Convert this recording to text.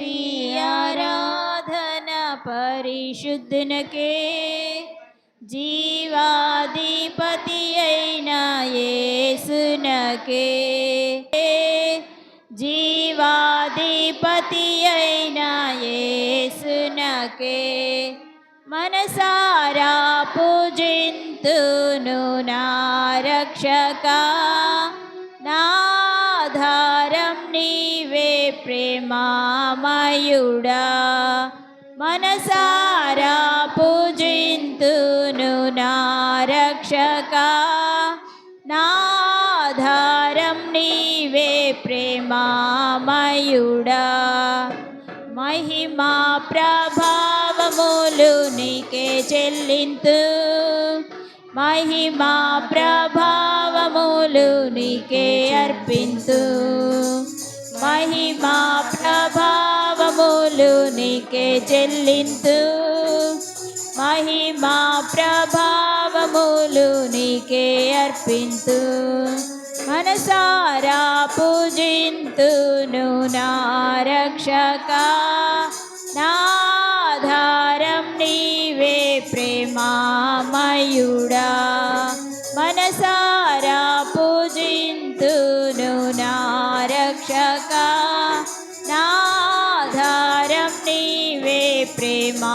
స్తుతి ఆరాధన పరిశుద్ధునకే జీవాధిపతి అయిన యేసునకే. జీవాధిపతి అయిన యేసునకే. మనసారా పూజింతును ప్రేమామయుడా మనసారా పూజింతును నా రక్షక. నాధారం నీవే ప్రేమామయుడా. మహిమా ప్రభావములు నీకే చెల్లింతు. మహిమా ప్రభావములు నీకే అర్పింతు. మహిమా ప్రభావములు నీకే చెల్లింతు. మహిమా ప్రభావములు నీకే అర్పింతు. మనసారా పూజింతును నా రక్షక. నాధారం నీవే ప్రేమామయుడా. మనసారా రక్షకా నాధారం నీవే ప్రేమామయుడా.